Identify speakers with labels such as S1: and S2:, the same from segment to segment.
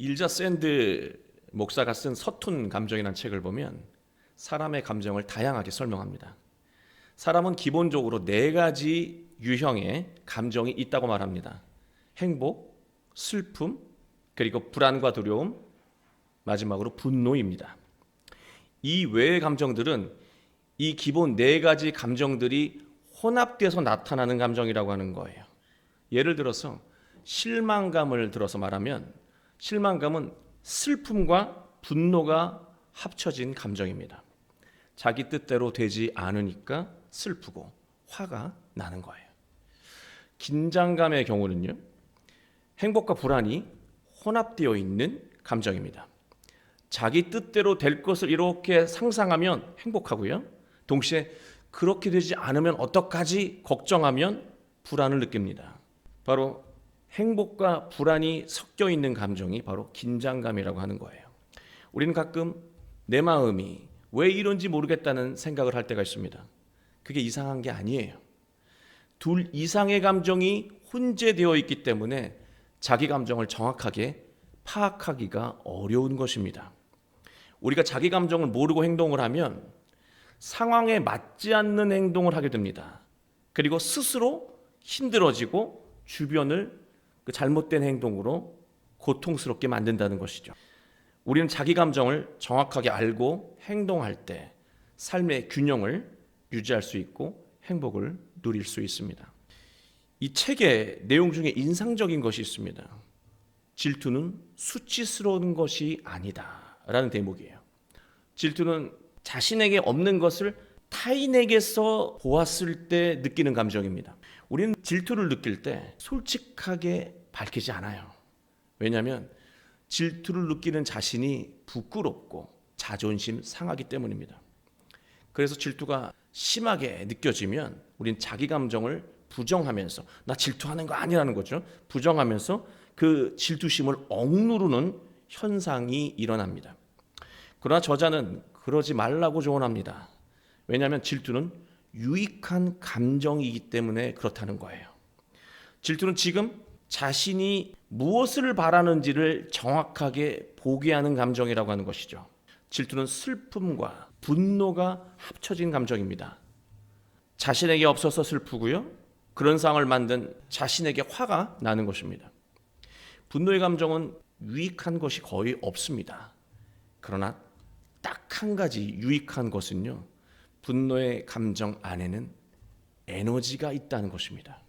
S1: 일자 샌드 목사가 쓴 서툰 감정이라는 책을 보면 사람의 감정을 다양하게 설명합니다. 사람은 기본적으로 네 가지 유형의 감정이 있다고 말합니다. 행복, 슬픔, 그리고 불안과 두려움, 마지막으로 분노입니다. 이 외의 감정들은 이 기본 네 가지 감정들이 혼합돼서 나타나는 감정이라고 하는 거예요. 예를 들어서 실망감을 들어서 말하면 실망감은 슬픔과 분노가 합쳐진 감정입니다. 자기 뜻대로 되지 않으니까 슬프고 화가 나는 거예요. 긴장감의 경우는요. 행복과 불안이 혼합되어 있는 감정입니다. 자기 뜻대로 될 것을 이렇게 상상하면 행복하고요. 동시에 그렇게 되지 않으면 어떡하지 걱정하면 불안을 느낍니다. 바로 행복과 불안이 섞여 있는 감정이 바로 긴장감이라고 하는 거예요. 우리는 가끔 내 마음이 왜 이런지 모르겠다는 생각을 할 때가 있습니다. 그게 이상한 게 아니에요. 둘 이상의 감정이 혼재되어 있기 때문에 자기 감정을 정확하게 파악하기가 어려운 것입니다. 우리가 자기 감정을 모르고 행동을 하면 상황에 맞지 않는 행동을 하게 됩니다. 그리고 스스로 힘들어지고 주변을 그 잘못된 행동으로 고통스럽게 만든다는 것이죠. 우리는 자기 감정을 정확하게 알고 행동할 때 삶의 균형을 유지할 수 있고 행복을 누릴 수 있습니다. 이 책의 내용 중에 인상적인 것이 있습니다. 질투는 수치스러운 것이 아니다 라는 대목이에요. 질투는 자신에게 없는 것을 타인에게서 보았을 때 느끼는 감정입니다. 우리는 질투를 느낄 때 솔직하게 밝히지 않아요. 왜냐하면 질투를 느끼는 자신이 부끄럽고 자존심 상하기 때문입니다. 그래서 질투가 심하게 느껴지면 우린 자기 감정을 부정하면서 나 질투하는 거 아니라는 거죠. 부정하면서 그 질투심을 억누르는 현상이 일어납니다. 그러나 저자는 그러지 말라고 조언합니다. 왜냐하면 질투는 유익한 감정이기 때문에 그렇다는 거예요. 질투는 지금 자신이 무엇을 바라는지를 정확하게 보게 하는 감정이라고 하는 것이죠. 질투는 슬픔과 분노가 합쳐진 감정입니다. 자신에게 없어서 슬프고요. 그런 상황을 만든 자신에게 화가 나는 것입니다. 분노의 감정은 유익한 것이 거의 없습니다. 그러나 딱 한 가지 유익한 것은요. 분노의 감정 안에는 에너지가 있다는 것입니다.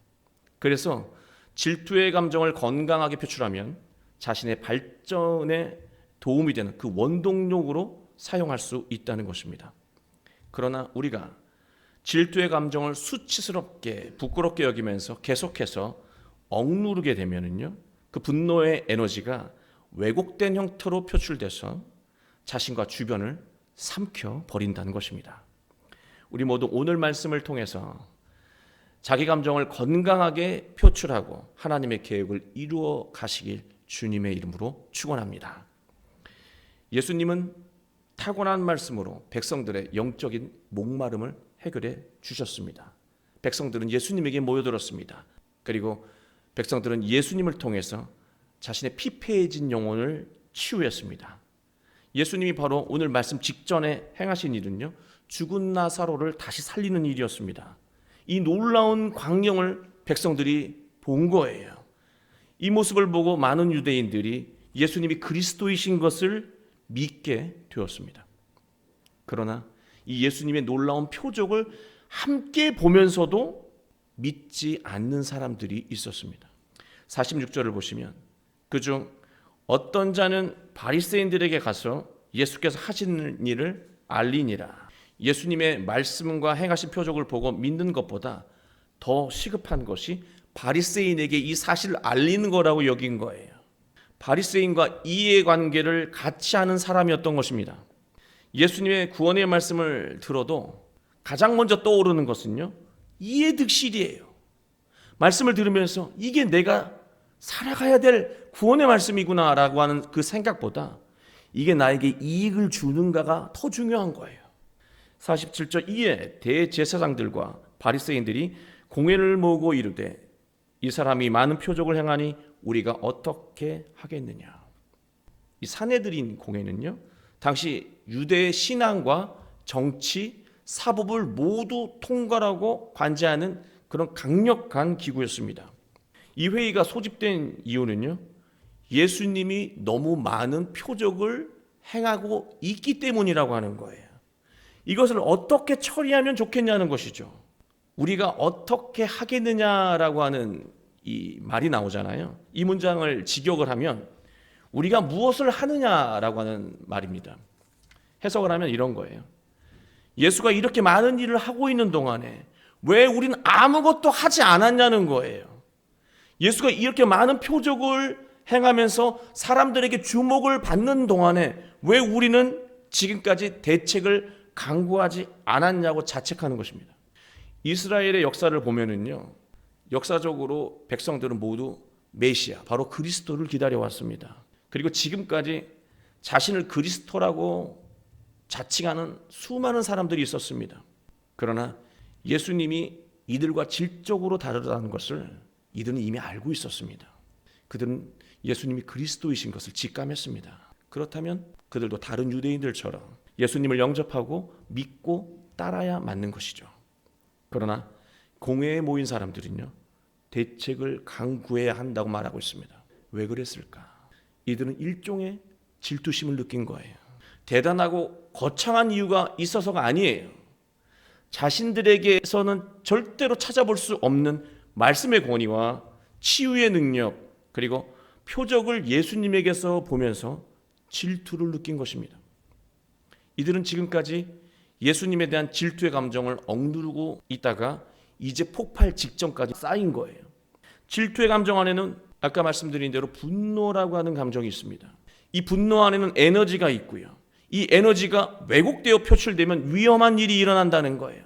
S1: 그래서 질투의 감정을 건강하게 표출하면 자신의 발전에 도움이 되는 그 원동력으로 사용할 수 있다는 것입니다. 그러나 우리가 질투의 감정을 수치스럽게 부끄럽게 여기면서 계속해서 억누르게 되면은요. 그 분노의 에너지가 왜곡된 형태로 표출돼서 자신과 주변을 삼켜 버린다는 것입니다. 우리 모두 오늘 말씀을 통해서 자기 감정을 건강하게 표출하고 하나님의 계획을 이루어 가시길 주님의 이름으로 축원합니다. 예수님은 타고난 말씀으로 백성들의 영적인 목마름을 해결해 주셨습니다. 백성들은 예수님에게 모여들었습니다. 그리고 백성들은 예수님을 통해서 자신의 피폐해진 영혼을 치유했습니다. 예수님이 바로 오늘 말씀 직전에 행하신 일은요. 죽은 나사로를 다시 살리는 일이었습니다. 이 놀라운 광경을 백성들이 본 거예요. 이 모습을 보고 많은 유대인들이 예수님이 그리스도이신 것을 믿게 되었습니다. 그러나 이 예수님의 놀라운 표적을 함께 보면서도 믿지 않는 사람들이 있었습니다. 46절을 보시면 그중 어떤 자는 바리새인들에게 가서 예수께서 하시는 일을 알리니라. 예수님의 말씀과 행하신 표적을 보고 믿는 것보다 더 시급한 것이 바리새인에게 이 사실을 알리는 거라고 여긴 거예요. 바리새인과 이해관계를 같이 하는 사람이었던 것입니다. 예수님의 구원의 말씀을 들어도 가장 먼저 떠오르는 것은요. 이해득실이에요. 말씀을 들으면서 이게 내가 살아가야 될 구원의 말씀이구나라고 하는 그 생각보다 이게 나에게 이익을 주는가가 더 중요한 거예요. 47절 이에 대제사장들과 바리새인들이 공회를 모으고 이르되 이 사람이 많은 표적을 행하니 우리가 어떻게 하겠느냐. 이 사내들인 공회는요. 당시 유대의 신앙과 정치, 사법을 모두 통괄하고 관제하는 그런 강력한 기구였습니다. 이 회의가 소집된 이유는요. 예수님이 너무 많은 표적을 행하고 있기 때문이라고 하는 거예요. 이것을 어떻게 처리하면 좋겠냐는 것이죠. 우리가 어떻게 하겠느냐라고 하는 이 말이 나오잖아요. 이 문장을 직역을 하면 우리가 무엇을 하느냐라고 하는 말입니다. 해석을 하면 이런 거예요. 예수가 이렇게 많은 일을 하고 있는 동안에 왜 우리는 아무것도 하지 않았냐는 거예요. 예수가 이렇게 많은 표적을 행하면서 사람들에게 주목을 받는 동안에 왜 우리는 지금까지 대책을 강구하지 않았냐고 자책하는 것입니다. 이스라엘의 역사를 보면은요. 역사적으로 백성들은 모두 메시아, 바로 그리스도를 기다려왔습니다. 그리고 지금까지 자신을 그리스도라고 자칭하는 수많은 사람들이 있었습니다. 그러나 예수님이 이들과 질적으로 다르다는 것을 이들은 이미 알고 있었습니다. 그들은 예수님이 그리스도이신 것을 직감했습니다. 그렇다면 그들도 다른 유대인들처럼 예수님을 영접하고 믿고 따라야 맞는 것이죠. 그러나 공회에 모인 사람들은요. 대책을 강구해야 한다고 말하고 있습니다. 왜 그랬을까? 이들은 일종의 질투심을 느낀 거예요. 대단하고 거창한 이유가 있어서가 아니에요. 자신들에게서는 절대로 찾아볼 수 없는 말씀의 권위와 치유의 능력 그리고 표적을 예수님에게서 보면서 질투를 느낀 것입니다. 이들은 지금까지 예수님에 대한 질투의 감정을 억누르고 있다가 이제 폭발 직전까지 쌓인 거예요. 질투의 감정 안에는 아까 말씀드린 대로 분노라고 하는 감정이 있습니다. 이 분노 안에는 에너지가 있고요. 이 에너지가 왜곡되어 표출되면 위험한 일이 일어난다는 거예요.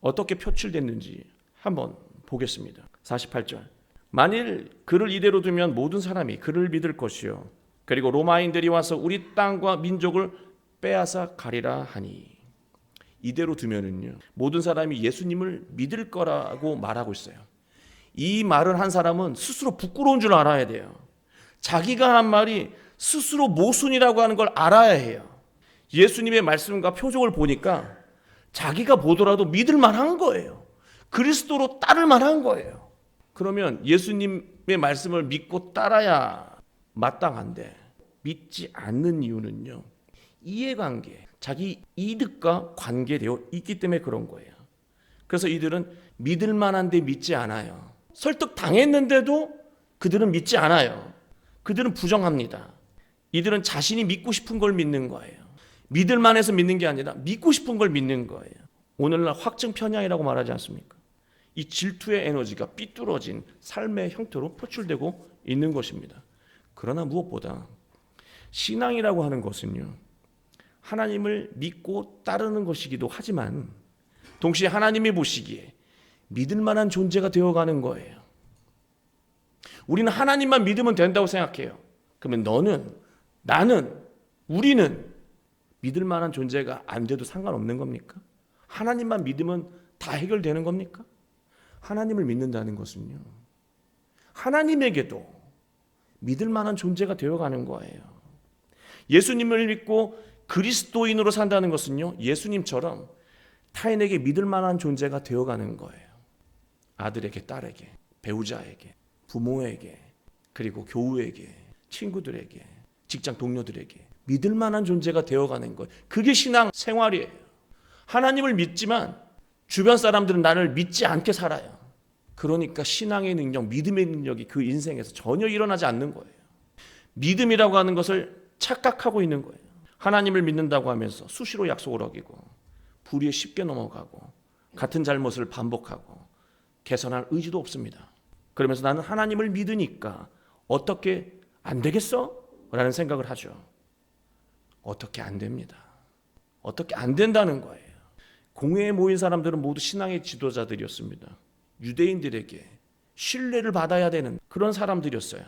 S1: 어떻게 표출됐는지 한번 보겠습니다. 48절. 만일 그를 이대로 두면 모든 사람이 그를 믿을 것이요. 그리고 로마인들이 와서 우리 땅과 민족을 빼앗아 가리라 하니. 이대로 두면은요. 모든 사람이 예수님을 믿을 거라고 말하고 있어요. 이 말을 한 사람은 스스로 부끄러운 줄 알아야 돼요. 자기가 한 말이 스스로 모순이라고 하는 걸 알아야 해요. 예수님의 말씀과 표적을 보니까 자기가 보더라도 믿을 만한 거예요. 그리스도로 따를 만한 거예요. 그러면 예수님의 말씀을 믿고 따라야 마땅한데 믿지 않는 이유는요. 이해관계, 자기 이득과 관계되어 있기 때문에 그런 거예요. 그래서 이들은 믿을 만한데 믿지 않아요. 설득 당했는데도 그들은 믿지 않아요. 그들은 부정합니다. 이들은 자신이 믿고 싶은 걸 믿는 거예요. 믿을 만해서 믿는 게 아니라 믿고 싶은 걸 믿는 거예요. 오늘날 확증 편향이라고 말하지 않습니까? 이 질투의 에너지가 삐뚤어진 삶의 형태로 표출되고 있는 것입니다. 그러나 무엇보다 신앙이라고 하는 것은요. 하나님을 믿고 따르는 것이기도 하지만 동시에 하나님이 보시기에 믿을 만한 존재가 되어 가는 거예요. 우리는 하나님만 믿으면 된다고 생각해요. 그러면 너는, 나는, 우리는 믿을 만한 존재가 안 돼도 상관없는 겁니까? 하나님만 믿으면 다 해결되는 겁니까? 하나님을 믿는다는 것은요. 하나님에게도 믿을 만한 존재가 되어 가는 거예요. 예수님을 믿고 그리스도인으로 산다는 것은요. 예수님처럼 타인에게 믿을 만한 존재가 되어가는 거예요. 아들에게, 딸에게, 배우자에게, 부모에게, 그리고 교우에게, 친구들에게, 직장 동료들에게 믿을 만한 존재가 되어가는 거예요. 그게 신앙 생활이에요. 하나님을 믿지만 주변 사람들은 나를 믿지 않게 살아요. 그러니까 신앙의 능력, 믿음의 능력이 그 인생에서 전혀 일어나지 않는 거예요. 믿음이라고 하는 것을 착각하고 있는 거예요. 하나님을 믿는다고 하면서 수시로 약속을 어기고 불의에 쉽게 넘어가고 같은 잘못을 반복하고 개선할 의지도 없습니다. 그러면서 나는 하나님을 믿으니까 어떻게 안 되겠어? 라는 생각을 하죠. 어떻게 안 됩니다. 어떻게 안 된다는 거예요. 공회에 모인 사람들은 모두 신앙의 지도자들이었습니다. 유대인들에게 신뢰를 받아야 되는 그런 사람들이었어요.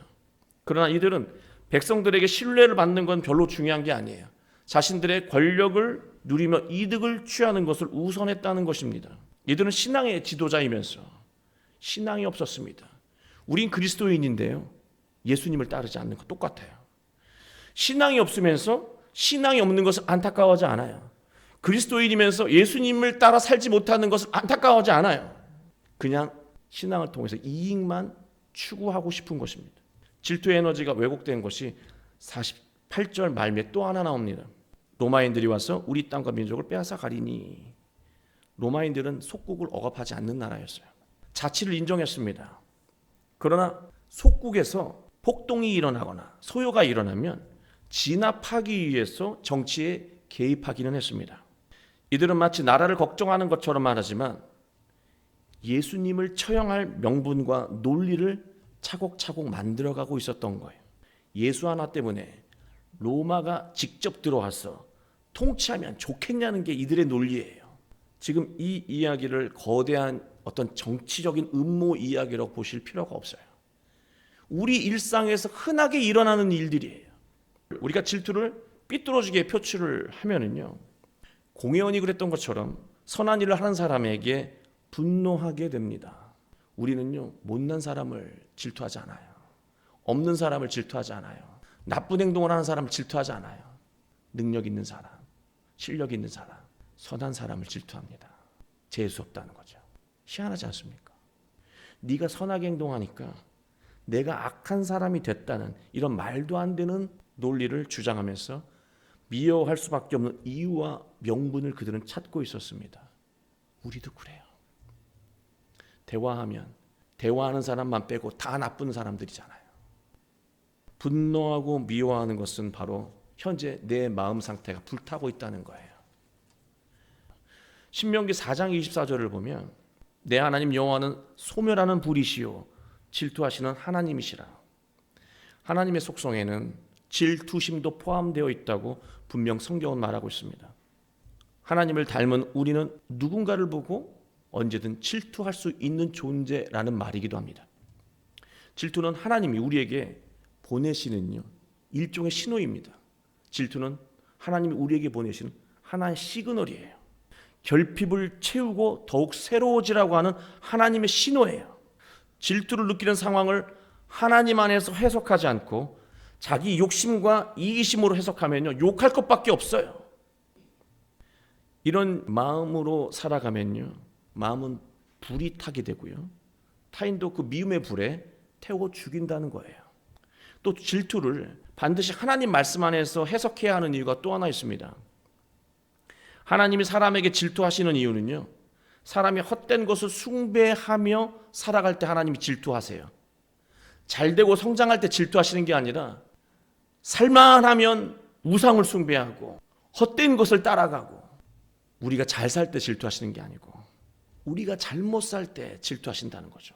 S1: 그러나 이들은 백성들에게 신뢰를 받는 건 별로 중요한 게 아니에요. 자신들의 권력을 누리며 이득을 취하는 것을 우선했다는 것입니다. 이들은 신앙의 지도자이면서 신앙이 없었습니다. 우린 그리스도인인데요. 예수님을 따르지 않는 것 똑같아요. 신앙이 없으면서 신앙이 없는 것을 안타까워하지 않아요. 그리스도인이면서 예수님을 따라 살지 못하는 것을 안타까워하지 않아요. 그냥 신앙을 통해서 이익만 추구하고 싶은 것입니다. 질투의 에너지가 왜곡된 것이 48절 말미에 또 하나 나옵니다. 로마인들이 와서 우리 땅과 민족을 빼앗아 가리니 로마인들은 속국을 억압하지 않는 나라였어요. 자치를 인정했습니다. 그러나 속국에서 폭동이 일어나거나 소요가 일어나면 진압하기 위해서 정치에 개입하기는 했습니다. 이들은 마치 나라를 걱정하는 것처럼 말하지만 예수님을 처형할 명분과 논리를 차곡차곡 만들어가고 있었던 거예요. 예수 하나 때문에 로마가 직접 들어와서 통치하면 좋겠냐는 게 이들의 논리예요. 지금 이 이야기를 거대한 어떤 정치적인 음모 이야기라고 보실 필요가 없어요. 우리 일상에서 흔하게 일어나는 일들이에요. 우리가 질투를 삐뚤어지게 표출을 하면은요. 공회원이 그랬던 것처럼 선한 일을 하는 사람에게 분노하게 됩니다. 우리는요 못난 사람을 질투하지 않아요. 없는 사람을 질투하지 않아요. 나쁜 행동을 하는 사람을 질투하지 않아요. 능력 있는 사람, 실력 있는 사람, 선한 사람을 질투합니다. 재수 없다는 거죠. 희한하지 않습니까? 네가 선하게 행동하니까 내가 악한 사람이 됐다는 이런 말도 안 되는 논리를 주장하면서 미워할 수밖에 없는 이유와 명분을 그들은 찾고 있었습니다. 우리도 그래요. 대화하면 대화하는 사람만 빼고 다 나쁜 사람들이잖아요. 분노하고 미워하는 것은 바로 현재 내 마음 상태가 불타고 있다는 거예요. 신명기 4장 24절을 보면 내 하나님 여호와는 소멸하는 불이시요 질투하시는 하나님이시라. 하나님의 속성에는 질투심도 포함되어 있다고 분명 성경은 말하고 있습니다. 하나님을 닮은 우리는 누군가를 보고 언제든 질투할 수 있는 존재라는 말이기도 합니다. 질투는 하나님이 우리에게 보내시는요 일종의 신호입니다. 질투는 하나님이 우리에게 보내시는 하나의 시그널이에요. 결핍을 채우고 더욱 새로워지라고 하는 하나님의 신호예요. 질투를 느끼는 상황을 하나님 안에서 해석하지 않고 자기 욕심과 이기심으로 해석하면요 욕할 것밖에 없어요. 이런 마음으로 살아가면요 마음은 불이 타게 되고요 타인도 그 미움의 불에 태워 죽인다는 거예요. 또 질투를 반드시 하나님 말씀 안에서 해석해야 하는 이유가 또 하나 있습니다. 하나님이 사람에게 질투하시는 이유는요. 사람이 헛된 것을 숭배하며 살아갈 때 하나님이 질투하세요. 잘 되고 성장할 때 질투하시는 게 아니라 살만하면 우상을 숭배하고 헛된 것을 따라가고 우리가 잘 살 때 질투하시는 게 아니고 우리가 잘못 살 때 질투하신다는 거죠.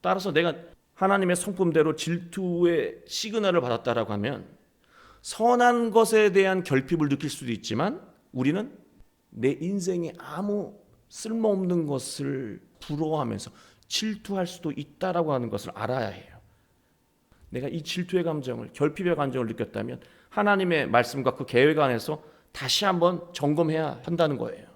S1: 따라서 내가 하나님의 성품대로 질투의 시그널을 받았다라고 하면 선한 것에 대한 결핍을 느낄 수도 있지만 우리는 내 인생에 아무 쓸모없는 것을 부러워하면서 질투할 수도 있다라고 하는 것을 알아야 해요. 내가 이 질투의 감정을 결핍의 감정을 느꼈다면 하나님의 말씀과 그 계획 안에서 다시 한번 점검해야 한다는 거예요.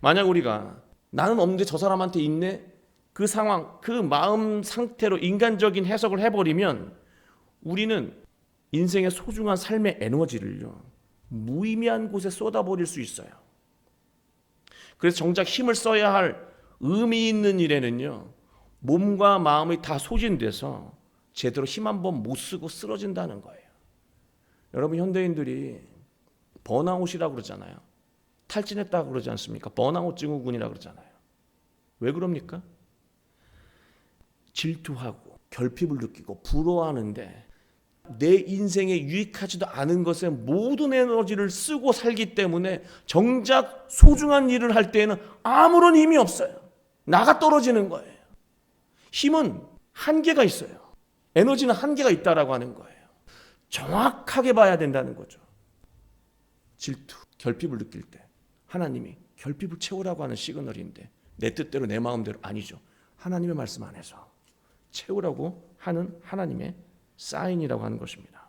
S1: 만약 우리가 나는 없는데 저 사람한테 있네 그 상황, 그 마음 상태로 인간적인 해석을 해버리면 우리는 인생의 소중한 삶의 에너지를요 무의미한 곳에 쏟아버릴 수 있어요. 그래서 정작 힘을 써야 할 의미 있는 일에는요 몸과 마음이 다 소진돼서 제대로 힘 한 번 못 쓰고 쓰러진다는 거예요. 여러분 현대인들이 번아웃이라고 그러잖아요. 탈진했다고 그러지 않습니까? 번아웃 증후군이라고 그러잖아요. 왜 그럽니까? 질투하고 결핍을 느끼고 부러워하는데 내 인생에 유익하지도 않은 것에 모든 에너지를 쓰고 살기 때문에 정작 소중한 일을 할 때에는 아무런 힘이 없어요. 나가 떨어지는 거예요. 힘은 한계가 있어요. 에너지는 한계가 있다라고 하는 거예요. 정확하게 봐야 된다는 거죠. 질투, 결핍을 느낄 때 하나님이 결핍을 채우라고 하는 시그널인데 내 뜻대로 내 마음대로 아니죠. 하나님의 말씀 안에서 채우라고 하는 하나님의 사인이라고 하는 것입니다.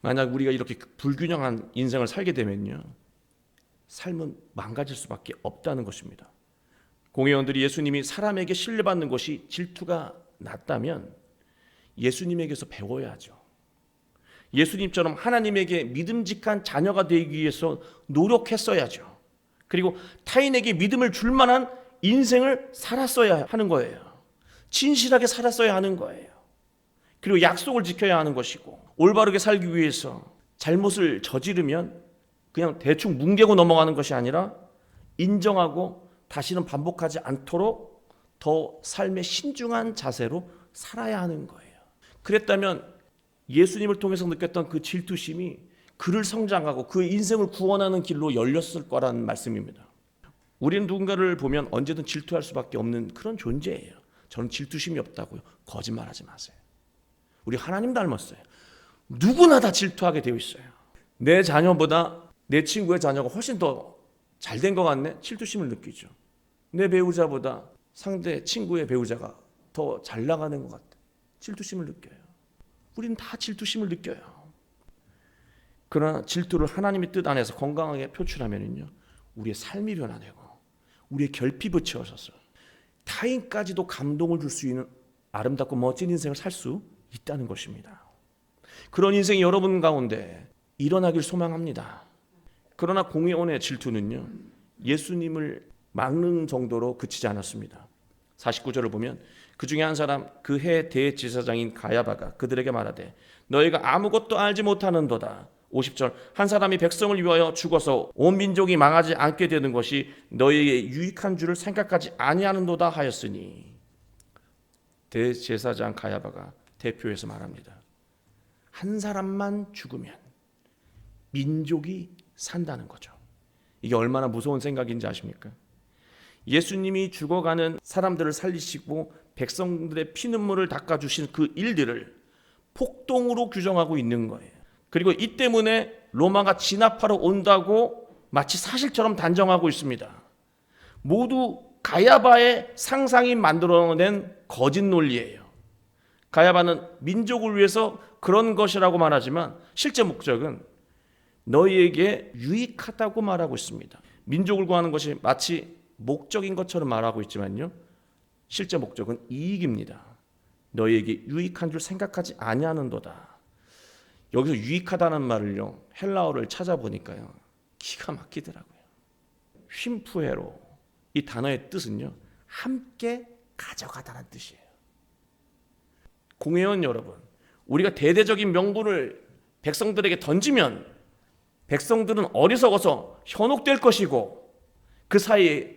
S1: 만약 우리가 이렇게 불균형한 인생을 살게 되면요. 삶은 망가질 수밖에 없다는 것입니다. 공회원들이 예수님이 사람에게 신뢰받는 것이 질투가 났다면 예수님에게서 배워야죠. 예수님처럼 하나님에게 믿음직한 자녀가 되기 위해서 노력했어야죠. 그리고 타인에게 믿음을 줄 만한 인생을 살았어야 하는 거예요. 진실하게 살았어야 하는 거예요. 그리고 약속을 지켜야 하는 것이고 올바르게 살기 위해서 잘못을 저지르면 그냥 대충 뭉개고 넘어가는 것이 아니라 인정하고 다시는 반복하지 않도록 더 삶의 신중한 자세로 살아야 하는 거예요. 그랬다면 예수님을 통해서 느꼈던 그 질투심이 그를 성장하고 그 인생을 구원하는 길로 열렸을 거라는 말씀입니다. 우리는 누군가를 보면 언제든 질투할 수밖에 없는 그런 존재예요. 저는 질투심이 없다고요. 거짓말하지 마세요. 우리 하나님 닮았어요. 누구나 다 질투하게 되어 있어요. 내 자녀보다 내 친구의 자녀가 훨씬 더 잘 된 것 같네. 질투심을 느끼죠. 내 배우자보다 상대 친구의 배우자가 더 잘 나가는 것 같다. 질투심을 느껴요. 우리는 다 질투심을 느껴요. 그러나 질투를 하나님의 뜻 안에서 건강하게 표출하면은요, 우리의 삶이 변화되고, 우리의 결핍을 채워져서 타인까지도 감동을 줄 수 있는 아름답고 멋진 인생을 살 수 있다는 것입니다. 그런 인생이 여러분 가운데 일어나길 소망합니다. 그러나 공의원의 질투는요, 예수님을 막는 정도로 그치지 않았습니다. 49절을 보면 그 중에 한 사람 그 해 대제사장인 가야바가 그들에게 말하되 너희가 아무것도 알지 못하는도다. 50절 한 사람이 백성을 위하여 죽어서 온 민족이 망하지 않게 되는 것이 너희에게 유익한 줄을 생각하지 아니하는도다 하였으니 대제사장 가야바가 대표해서 말합니다. 한 사람만 죽으면 민족이 산다는 거죠. 이게 얼마나 무서운 생각인지 아십니까? 예수님이 죽어가는 사람들을 살리시고 백성들의 피눈물을 닦아주신 그 일들을 폭동으로 규정하고 있는 거예요. 그리고 이 때문에 로마가 진압하러 온다고 마치 사실처럼 단정하고 있습니다. 모두 가야바의 상상이 만들어낸 거짓 논리예요. 가야바는 민족을 위해서 그런 것이라고 말하지만 실제 목적은 너희에게 유익하다고 말하고 있습니다. 민족을 구하는 것이 마치 목적인 것처럼 말하고 있지만요. 실제 목적은 이익입니다. 너희에게 유익한 줄 생각하지 아니하는도다. 여기서 유익하다는 말을요. 헬라어를 찾아보니까요. 기가 막히더라고요. 쉼푸해로 이 단어의 뜻은요. 함께 가져가다는 뜻이에요. 공회원 여러분, 우리가 대대적인 명분을 백성들에게 던지면 백성들은 어리석어서 현혹될 것이고 그 사이에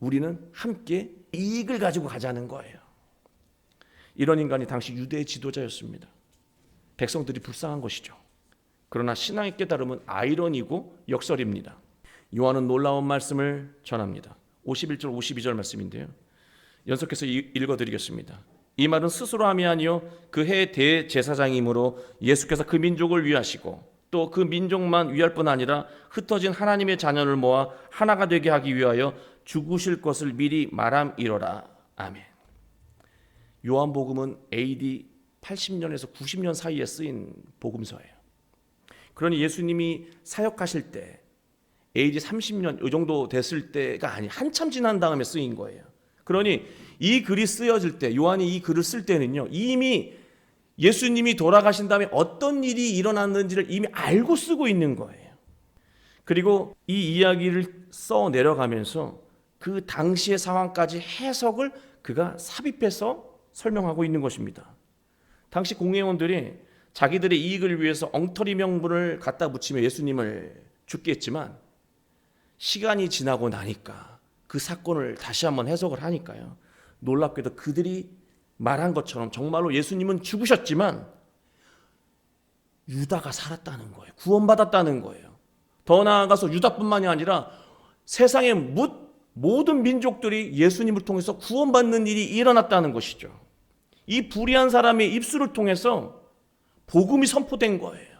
S1: 우리는 함께 이익을 가지고 가자는 거예요. 이런 인간이 당시 유대의 지도자였습니다. 백성들이 불쌍한 것이죠. 그러나 신앙의 깨달음은 아이러니고 역설입니다. 요한은 놀라운 말씀을 전합니다. 51절 52절 말씀인데요. 연속해서 읽어 드리겠습니다. 이 말은 스스로 함이 아니요 그해 대제사장이므로 예수께서 그 민족을 위하시고 또 그 민족만 위할 뿐 아니라 흩어진 하나님의 자녀를 모아 하나가 되게 하기 위하여 죽으실 것을 미리 말함이로라. 아멘. 요한복음은 AD 80년에서 90년 사이에 쓰인 복음서예요. 그러니 예수님이 사역하실 때 AD 30년 이 정도 됐을 때가 아니 한참 지난 다음에 쓰인 거예요. 그러니 이 글이 쓰여질 때 요한이 이 글을 쓸 때는요 이미 예수님이 돌아가신 다음에 어떤 일이 일어났는지를 이미 알고 쓰고 있는 거예요. 그리고 이 이야기를 써 내려가면서 그 당시의 상황까지 해석을 그가 삽입해서 설명하고 있는 것입니다. 당시 공회원들이 자기들의 이익을 위해서 엉터리 명분을 갖다 붙이며 예수님을 죽게 했지만 시간이 지나고 나니까 그 사건을 다시 한번 해석을 하니까요. 놀랍게도 그들이 말한 것처럼 정말로 예수님은 죽으셨지만 유다가 살았다는 거예요. 구원받았다는 거예요. 더 나아가서 유다뿐만이 아니라 세상의 모든 민족들이 예수님을 통해서 구원받는 일이 일어났다는 것이죠. 이 불의한 사람의 입술을 통해서 복음이 선포된 거예요.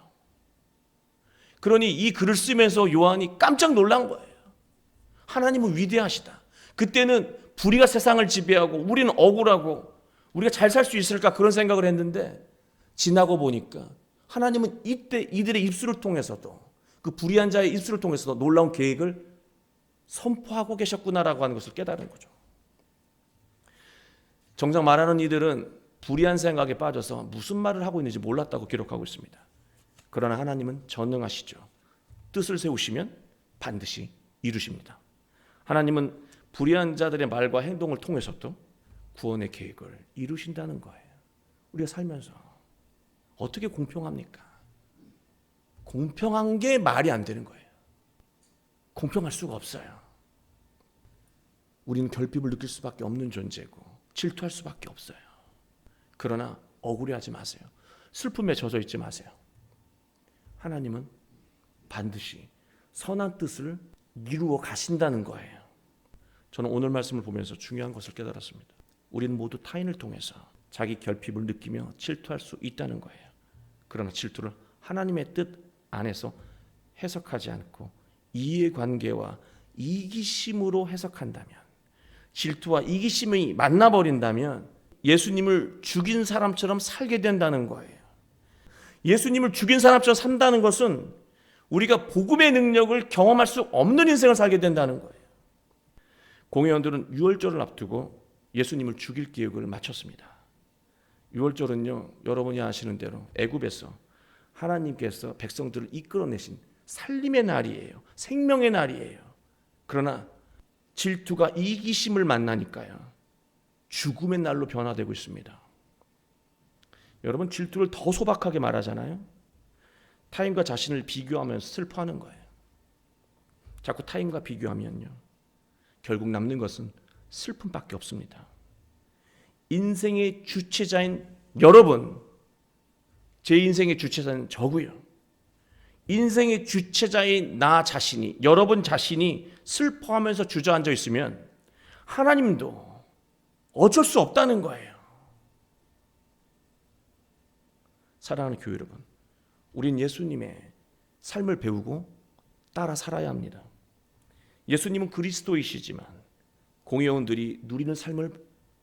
S1: 그러니 이 글을 쓰면서 요한이 깜짝 놀란 거예요. 하나님은 위대하시다. 그때는 불의가 세상을 지배하고 우리는 억울하고 우리가 잘 살 수 있을까 그런 생각을 했는데 지나고 보니까 하나님은 이때 이들의 입술을 통해서도 그 불의한 자의 입술을 통해서도 놀라운 계획을 선포하고 계셨구나라고 하는 것을 깨달은 거죠. 정작 말하는 이들은 불의한 생각에 빠져서 무슨 말을 하고 있는지 몰랐다고 기록하고 있습니다. 그러나 하나님은 전능하시죠. 뜻을 세우시면 반드시 이루십니다. 하나님은 불의한 자들의 말과 행동을 통해서도 구원의 계획을 이루신다는 거예요. 우리가 살면서 어떻게 공평합니까? 공평한 게 말이 안 되는 거예요. 공평할 수가 없어요. 우리는 결핍을 느낄 수밖에 없는 존재고 질투할 수밖에 없어요. 그러나 억울해하지 마세요. 슬픔에 젖어 있지 마세요. 하나님은 반드시 선한 뜻을 이루어 가신다는 거예요. 저는 오늘 말씀을 보면서 중요한 것을 깨달았습니다. 우리는 모두 타인을 통해서 자기 결핍을 느끼며 질투할 수 있다는 거예요. 그러나 질투를 하나님의 뜻 안에서 해석하지 않고 이해관계와 이기심으로 해석한다면 질투와 이기심이 만나버린다면 예수님을 죽인 사람처럼 살게 된다는 거예요. 예수님을 죽인 사람처럼 산다는 것은 우리가 복음의 능력을 경험할 수 없는 인생을 살게 된다는 거예요. 공회원들은 유월절을 앞두고 예수님을 죽일 계획을 마쳤습니다. 유월절은요, 여러분이 아시는 대로 애굽에서 하나님께서 백성들을 이끌어내신 살림의 날이에요. 생명의 날이에요. 그러나 질투가 이기심을 만나니까요. 죽음의 날로 변화되고 있습니다. 여러분 질투를 더 소박하게 말하잖아요. 타인과 자신을 비교하면서 슬퍼하는 거예요. 자꾸 타인과 비교하면요. 결국 남는 것은 슬픔밖에 없습니다. 인생의 주체자인 여러분, 제 인생의 주체자는 저고요. 인생의 주체자인 나 자신이, 여러분 자신이 슬퍼하면서 주저앉아 있으면 하나님도 어쩔 수 없다는 거예요. 사랑하는 교회 여러분, 우린 예수님의 삶을 배우고 따라 살아야 합니다. 예수님은 그리스도이시지만 공회원들이 누리는 삶을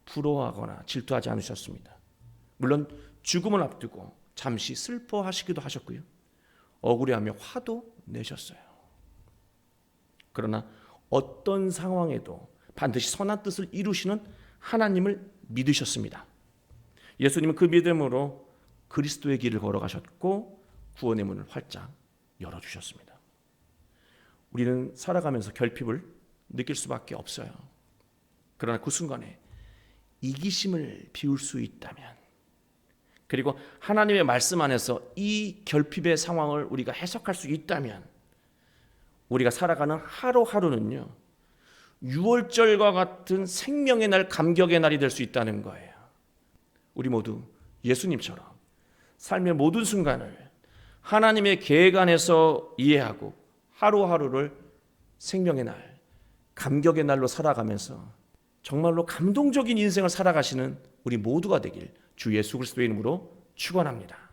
S1: 부러워하거나 질투하지 않으셨습니다. 물론 죽음을 앞두고 잠시 슬퍼하시기도 하셨고요. 억울해하며 화도 내셨어요. 그러나 어떤 상황에도 반드시 선한 뜻을 이루시는 하나님을 믿으셨습니다. 예수님은 그 믿음으로 그리스도의 길을 걸어가셨고 구원의 문을 활짝 열어주셨습니다. 우리는 살아가면서 결핍을 느낄 수밖에 없어요. 그러나 그 순간에 이기심을 비울 수 있다면 그리고 하나님의 말씀 안에서 이 결핍의 상황을 우리가 해석할 수 있다면 우리가 살아가는 하루하루는요. 6월절과 같은 생명의 날, 감격의 날이 될 수 있다는 거예요. 우리 모두 예수님처럼 삶의 모든 순간을 하나님의 계획 안에서 이해하고 하루하루를 생명의 날, 감격의 날로 살아가면서 정말로 감동적인 인생을 살아가시는 우리 모두가 되길 주 예수 그리스도의 이름으로 축원합니다.